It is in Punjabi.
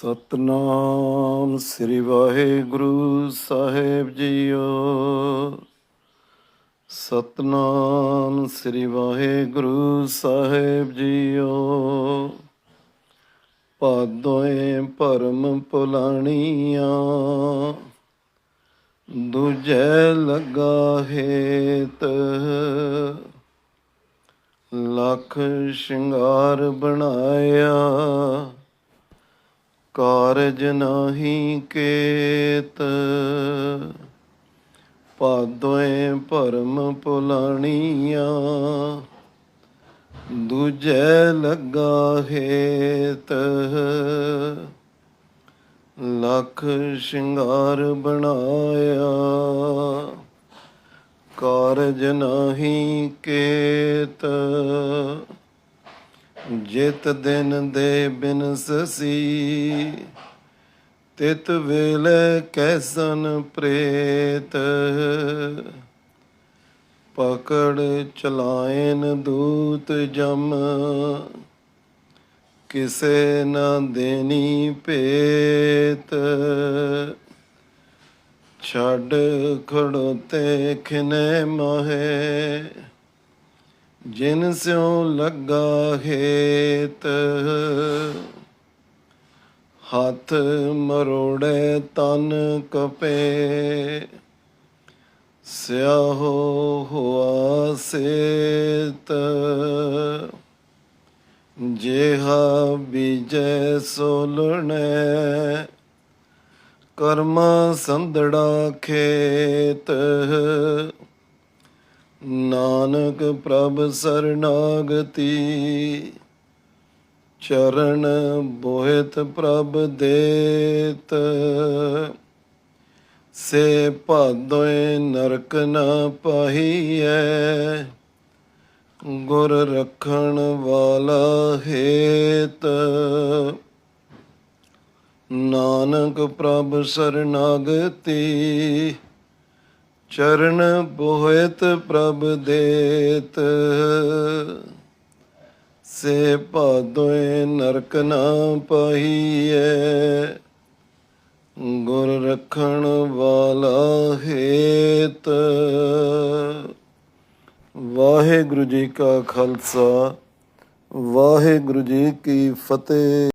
ਸਤਨਾਮ ਸ੍ਰੀ ਵਾਹਿਗੁਰੂ ਸਾਹਿਬ ਜੀਓ। ਸਤਨਾਮ ਸ੍ਰੀ ਵਾਹਿਗੁਰੂ ਸਾਹਿਬ ਜੀਓ। ਪਾਦੋਏ ਭਰਮ ਭੁਲਾਣੀਆਂ, ਦੂਜੈ ਲਗਾ ਹੇਤ। ਲੱਖ ਸ਼ਿੰਗਾਰ ਬਣਾਇਆ ਕਾਰਜ ਨਹੀਂ ਕੇਤ ਪਾਦੋਏ ਭਰਮ ਭੁਲਾਣੀਆਂ, ਦੂਜੇ ਲੱਗਾ ਹੇਤ। ਲੱਖ ਸ਼ਿੰਗਾਰ ਬਣਾਇਆ, ਕਾਰਜ ਨਹੀਂ ਕੇਤ। ਜਿਤ ਦਿਨ ਦੇ ਬਿਨਸਸੀ ਤਿਤ ਵੇਲੇ ਕੈਸਨ ਪ੍ਰੇਤ। ਪਕੜ ਚਲਾਇਨ ਦੂਤ ਜਮ, ਕਿਸੇ ਨਾ ਦੇਣੀ ਭੇਤ। ਛੱਡ ਖੜੋਤੇ ਖਿਨੇ ਮਹੇ ਜਿਨ ਸਿਉ ਲੱਗਾ ਹੇਤ, ਹੱਥ ਮਰੋੜੇ ਤਨ ਕਪੇ, ਸਿਆਹੋ ਹੁਆ ਸੇਤ। ਜਿਹਾ ਬੀਜੈ ਸੋਲਣੇ, ਕਰਮ ਸੰਦੜਾ ਖੇਤ ਨਾਨਕ ਪ੍ਰਭ ਸਰਨਾਗਤੀ, ਚਰਨ ਬੋਹਿਤ ਪ੍ਰਭ ਦੇਤ। ਸੇ ਭਾਦੋਏ ਨਰਕ ਨ ਪਾਹੀਐ, ਗੁਰ ਰਖਣ ਵਾਲਾ ਹੇਤ। ਨਾਨਕ ਪ੍ਰਭ ਸਰਨਾਗਤੀ ਚਰਨ ਬੋਹਿਤ ਪ੍ਰਭ ਦੇਤ। ਸੇ ਭਾਦੋਏ ਨਰਕ ਨਾ ਪਾਹੀਐ। ਗੁਰ ਰਖਣ ਵਾਲਾ ਹੇਤ। ਵਾਹਿਗੁਰੂ ਜੀ ਕਾ ਖਾਲਸਾ, ਵਾਹਿਗੁਰੂ ਜੀ ਕੀ ਫਤਿਹ।